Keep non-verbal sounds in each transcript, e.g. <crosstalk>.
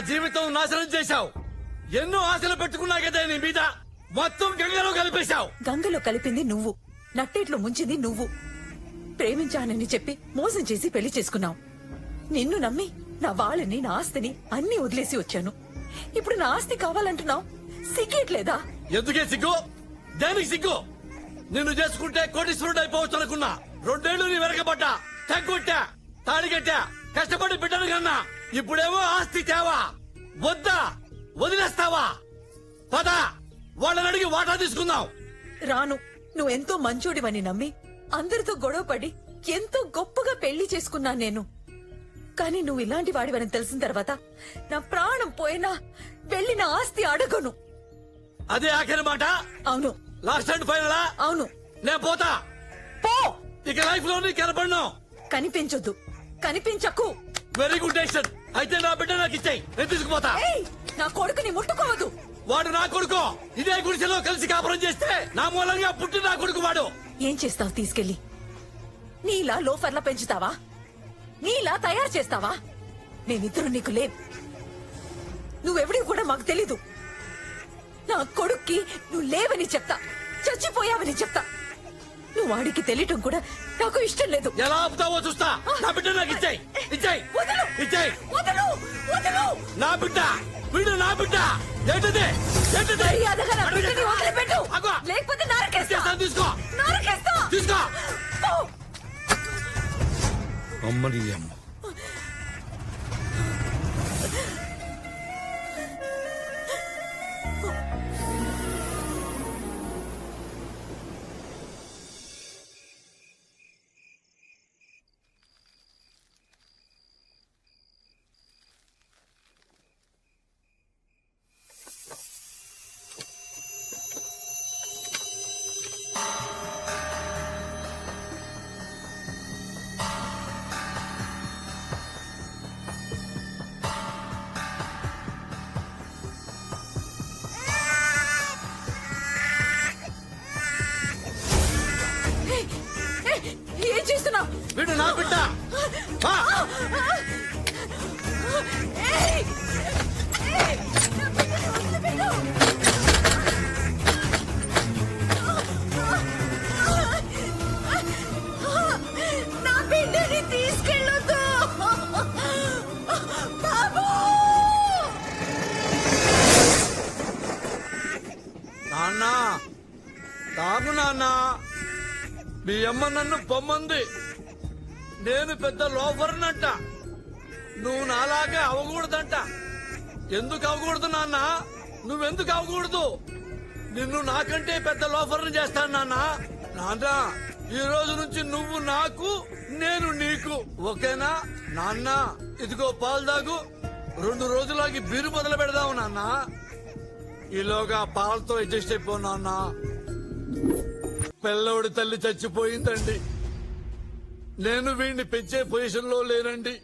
జీవితం నాశనం చేశావు. ఎన్నో ఆశలు పెట్టుకున్నా కదా నీ మీద. మొత్తం గంగలో కలిపేశావు. గంగలో కలిపింది నువ్వు. నట్టేట్లో ముంచింది నువ్వు. ప్రేమించానని చెప్పి మోసం చేసి పెళ్ళి చేసుకున్నావు. నిన్ను నమ్మి నా వాళ్ళని నా ఆస్తిని అన్ని వదిలేసి వచ్చాను. ఇప్పుడు నా ఆస్తి కావాలంటున్నావు? సిగ్గేట్లేదా? ఎందుకే సిగ్గు? దేనికి సిగ్గు? నిన్ను చేసుకుంటే కోటీశ్వరుడు అయిపోవచ్చు అనుకున్నా. రెండేళ్ళు నీ వెనకబడ్డా. తగ్గొట్టా. తాడిగట్టా కష్టపడి బిడ్డను కన్నా. ఇప్పుడేమో ఆస్తి తేవా వద్దా వదిలేస్తావా? పద వాళ్ళని అడిగి వాటా తీసుకుందాం. రాను నువ్వెంతో మంచోడివని నమ్మి అందరితో గొడవపడి ఎంతో గొప్పగా పెళ్ళి చేసుకున్నా నేను. కానీ నువ్వు ఇలాంటి వాడివని తెలిసిన తర్వాత నా ప్రాణం పోయినా వెళ్ళి నా ఆస్తి అడగను. అదే ఆఖరి మాట? అవును. లాస్ట్ అండ్ ఫైనలా అవును. నేను పోతా. పో! ఇక లైఫ్లో కనపడను. కనిపించొద్దు. కనిపించకు. వెరీ గుడ్ డెసిషన్ అయితే నా బిడ్డ నాకు ఇచ్చాయి. నేను తీసుకుపోతా. ఏయ్ నా కొడుకుని ముట్టుకోవద్దు. వాడు నా కొడుకు. ఇదే గుడిసెలో కలిసి కాపురం చేస్తే నా మూలంగా పుట్టి నా కొడుకు వాడు. ఏం చేస్తావు? తీసుకెళ్ళి నీలా లోఫర్లా పెంచుతావా? నీలా తయారు చేస్తావా? మేమిద్దరు నీకు లేం. నువ్వెవడి కూడా మాకు తెలీదు. నా కొడుక్కి నువ్వు లేవని చెప్తా. చచ్చిపోయావని చెప్తా. నువ్వు వాడికి తెలియటం కూడా నాకు ఇష్టం లేదు. ఎలా ఆపుతావో చూస్తా. నా బిడ్డ నాకు ఇచ్చాయి. ఇచ్చాయి. వదలు. ఇచ్చాయి. వదలు. వదలు. నా బిడ్డ. వీడు నా బిడ్డ. ఏంటిది? ఏంటిది? మర్యాదగా నా బిడ్డని అడుగు. వదిలిపెట్టు. ఆగు. లేకపోతే నరకేస్తా. ఇచ్చేస్తాను, తీసుకో. నరకేస్తా. తీసుకో. పో. అమ్మని అమ్మ తీసుకెళ్ళొద్దు. బాబు. నాన్న తాగు నాన్న. మీ అమ్మ నన్ను పొమ్మంది. నేను పెద్ద లోఫర్నంట. నువ్వు నాలాగే అవకూడదంట ఎందుకు అవకూడదు నాన్న? నువ్వెందుకు అవకూడదు నిన్ను నాకంటే పెద్ద లోఫర్ని చేస్తాను నాన్న. నాన్న ఈ రోజు నుంచి నువ్వు నాకు నేను నీకు. ఓకేనా? నాన్న ఇదిగో పాలు దాగు రెండు రోజులకి బీరు మొదలు పెడదాము నాన్న. ఈలోగా పాలతో అడ్జస్ట్ అయిపో నాన్న. పిల్లవుడి తల్లి చచ్చిపోయిందండి. నేను వీడిని పెంచే పొజిషన్లో లేనండి.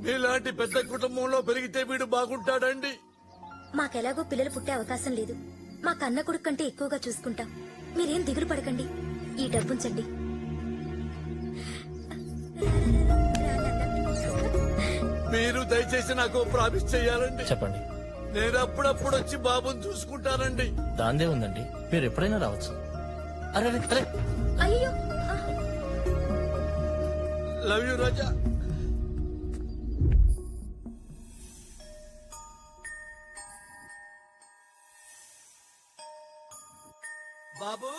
మీలాంటి పెద్ద కుటుంబంలో పెరిగితే వీడు బాగుంటాడండి. మాకెలాగో పిల్లలు పుట్టే అవకాశం లేదు. మా కన్న కొడుకు కంటే ఎక్కువగా చూసుకుంటాం. మీరేం దిగులు పడకండి. ఈ డబ్బుంచండి. మీరు దయచేసి నాకు ప్రామిస్ చేయాలండి. చెప్పండి. నేను అప్పుడప్పుడు వచ్చి బాబుని చూసుకుంటానండి. దాందే ఉందండి. మీరు ఎప్పుడైనా రావచ్చు. అరే అరే, అరే. అయ్యో! లవ్ యూ రోజా బాబు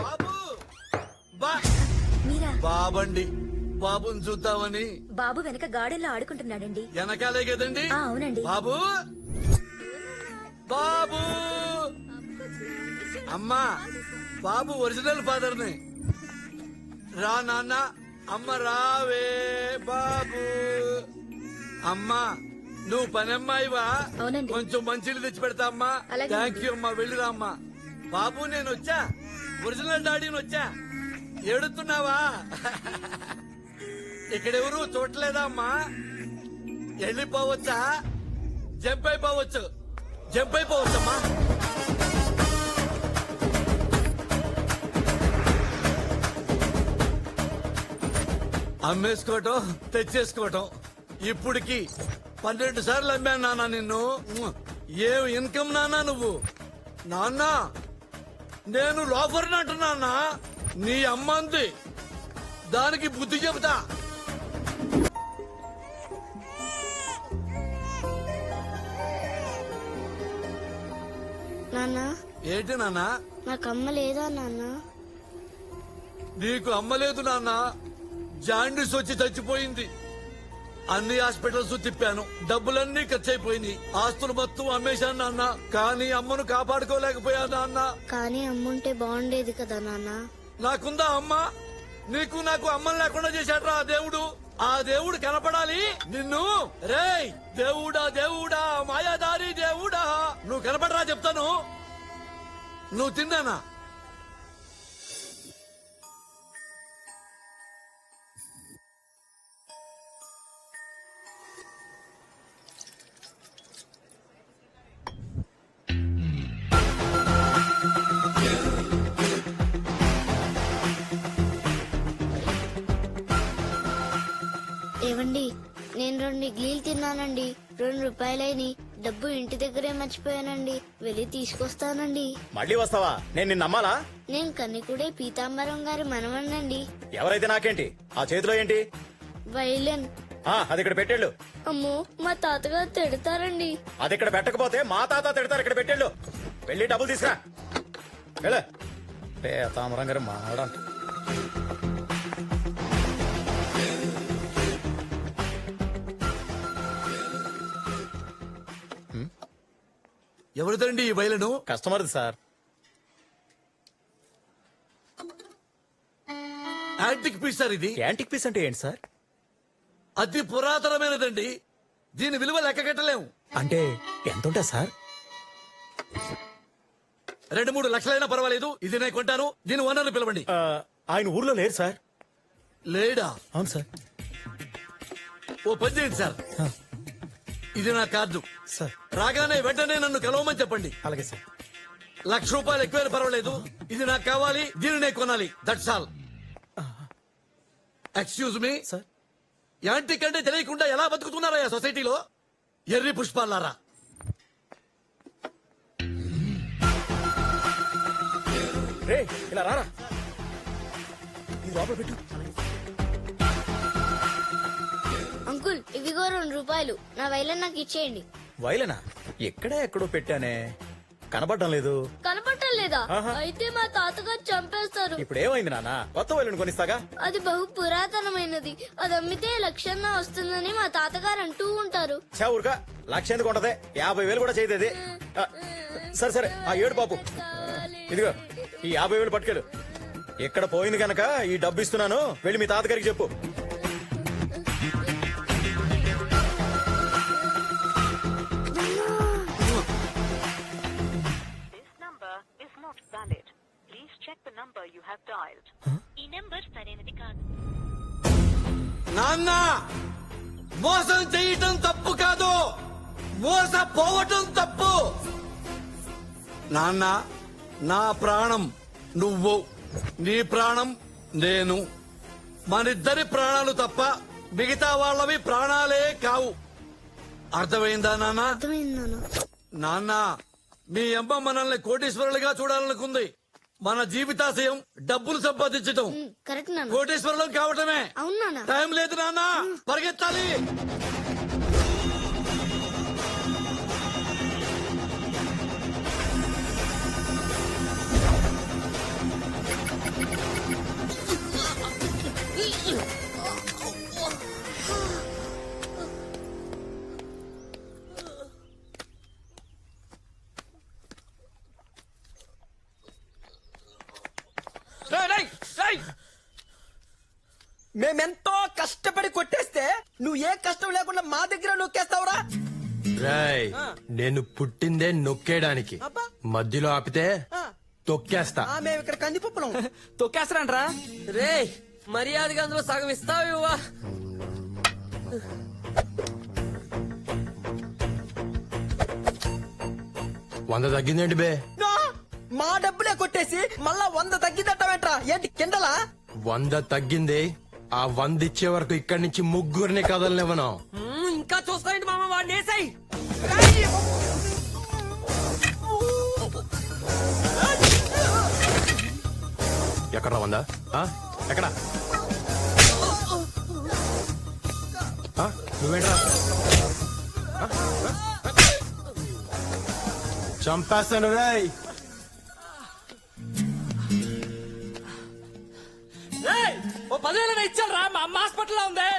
బాబు మీరా? బాబండి బాబుని చూద్దామని. బాబు వెనక గార్డెన్లో ఆడుకుంటున్నాడండి. వెనకాలే కదండి? ఆ, అవునండి. బాబు. బాబు. అమ్మా బాబు ఒరిజినల్ ఫాదర్ని రా నాన్న. అమ్మ రావే బాబు. అమ్మా నువ్వు పనమ్మాయివా అవునండి. కొంచెం మంచిని తెచ్చి పెడతా అమ్మా. అలాగే. థ్యాంక్ యూ అమ్మా వెళ్ళిరా అమ్మా. బాబు నేను వచ్చా. ఒరిజినల్ డాడీని వచ్చా. ఏడుతున్నావా? ఇక్కడెవరు చూడలేదా అమ్మా? వెళ్ళిపోవచ్చా? జంప్ అయిపోవచ్చు. జంప్ అయిపోవచ్చమ్మా. అమ్మేసుకోవటం తెచ్చేసుకోవటం. ఇప్పుడికి పన్నెండు సార్లు అమ్మాను నాన్న నిన్ను. ఏం ఇన్కమ్ నాన్న నువ్వు? నాన్న నేను లోఫర్ని అంటున్నా నీ అమ్మంది దానికి బుద్ధి చెబుతా. నాన్న. ఏంటి నాన్న? నాకు అమ్మ లేదా నాన్న? నీకు అమ్మలేదు నాన్న. జాండీస్ వచ్చి చచ్చిపోయింది. అన్ని హాస్పిటల్స్ తిప్పాను. డబ్బులన్నీ ఖర్చు అయిపోయినాయి ఆస్తులు మొత్తం అమ్మేశాను నాన్న. కానీ అమ్మను కాపాడుకోలేకపోయాను నాన్న. కానీ అమ్ముంటే బాగుండేది కదా నాన్న. నాకుందా అమ్మ? నీకు నాకు అమ్మని లేకుండా చేశాడ్రా ఆ దేవుడు? ఆ దేవుడు కనపడాలి? నిన్ను? రేయ్ దేవుడా దేవుడా మాయాదారి దేవుడా. నువ్వు కనపడరా చెప్తాను. నువ్వు తిన్నానా? ఏవండి నేను రెండు ఇడ్లీలు తిన్నానండి. రెండు రూపాయలైని డబ్బు ఇంటి దగ్గరే మర్చిపోయానండి. వెళ్ళి తీసుకొస్తానండి. మళ్ళీ వస్తావా? నేను నిన్ను నమ్మాలా? నేను కన్నికుడే పీతాంబరం గారి మనవణ్ణండి. ఎవరైతే నాకేంటి? ఆ చేతిలో ఏంటి? వైలెన్. ఆ అది ఇక్కడ పెట్టేళ్ళు. అమ్మో మా తాతగారు తిడతారండి. అది ఇక్కడ పెట్టకపోతే మా తాత తిడతారు ఇక్కడ పెట్టేళ్ళు. వెళ్ళి డబ్బులు తీసుకురా. వెళ్ళ. తామరం గారు మాడంట ఎవరిదండి ఈ బయలును కస్టమర్ది సార్. యాంటిక్ పీస్ సార్ ఇది. యాంటిక్ పీస్ అంటే ఏంటి సార్? అతి పురాతనమైనదండి. దీని విలువ లెక్క కట్టలేము అంటే ఎంత ఉంటుంది సార్? రెండు మూడు లక్షలైనా పర్వాలేదు. ఇది నేను కొంటాను. దీని ఓనర్ని పిలవండి. ఆ, ఆయన ఊర్లో లేరు సార్. లేడా? అవును సార్. ఓ పని చేయండి సార్. ఇది నా కార్డు. సార్. రాగానే వెంటనే నన్ను కలవమని చెప్పండి. అలాగే సార్. లక్ష రూపాయలు ఎక్కువైనా పర్వాలేదు. ఇది నాకు కావాలి దీన్ని నేను కొనాలి. That's all excuse me sir. Antique అంటే తెలియకుండా ఎలా బతుకుతున్నారా సొసైటీలో? ఎర్రి పుష్పాలారా రే ఇలా రారా. లోపల పెట్టు. ఇవిగో రెండు రూపాయలు. నా వైలెన్ నాకు ఇచ్చేయండి. వైలనా? ఎక్కడే ఎక్కడో పెట్టానే. కనబడడం లేదు. కనపడటం లేదా? ఆహా. అయితే మా తాతగారు చంపేస్తారు. ఇప్పుడు ఏమైంది నాన్న? కొత్త వైలెన్ కొనిస్తాగా? అది బహు పురాతనమైనది. అది అమ్మితే లక్షన్న వస్తుందని మా తాతగారు అంటూ ఉంటారు. చా ఊరుగా లక్ష ఎందుకు ఉంటది? యాభై వేలు కూడా చేయదు. ఆ, సరే సరే. ఆ ఏడు బాబు ఇదిగో ఈ యాభై వేలు పట్టుకెళ్ళు. ఇక్కడ పోయింది కనుక ఈ డబ్బు ఇస్తున్నాను. వెళ్ళి మీ తాతగారికి చెప్పు. Dialed. ఈ నెంబర్ సరైనది కాదు. నాన్న మోసం చేయటం తప్పు కాదు. మోసపోవటం తప్పు. నాన్న నా ప్రాణం నువ్వు నీ ప్రాణం నేను. మనిద్దరి ప్రాణాలు తప్ప మిగతా వాళ్ళవి ప్రాణాలే కావు. అర్థమైందా నాన్న? అర్థమైంది నాన్న. నాన్న మీ అమ్మ మనల్ని కోటీశ్వరులుగా చూడాలనుకుంది. మన జీవితాశయం డబ్బులు సంపాదించటం. కోటీశ్వరులం కావటమే టైం లేదు నాన్న. పరిగెత్తాలి. మేమెంతో కష్టపడి కొట్టేస్తే నువ్వు ఏ కష్టం లేకుండా మా దగ్గర నొక్కేస్తావురా? రాయ్ నేను పుట్టిందే నొక్కేయడానికి. అబ్బా. మధ్యలో ఆపితే ఆ. తొక్కేస్తా. ఆ, మేము ఇక్కడ కందిపప్పులం. <laughs> తొక్కేస్తారంట్రా. రే మర్యాదగా అందులో సగం ఇస్తావు ఇవ్వా. వంద తగ్గిందేంటి బే? నా, మా డబ్బులే కొట్టేసి మళ్ళా వంద తగ్గిదట్టమేట్రా ఏంటి కిండలా వంద తగ్గింది. ఆ వంద ఇచ్చే వరకు ఇక్కడి నుంచి ముగ్గురిని కదలనివ్వను. ఇంకా చూస్తాయండి మామ వాడిని వేసాయి. ఎక్కడ వంద? ఆ? ఎక్కడ? నువ్వేంట్రా? చంపేస్తాను రేయ్! పదివేల ఇచ్చాను రా మా అమ్మ హాస్పిటల్లో ఉంది.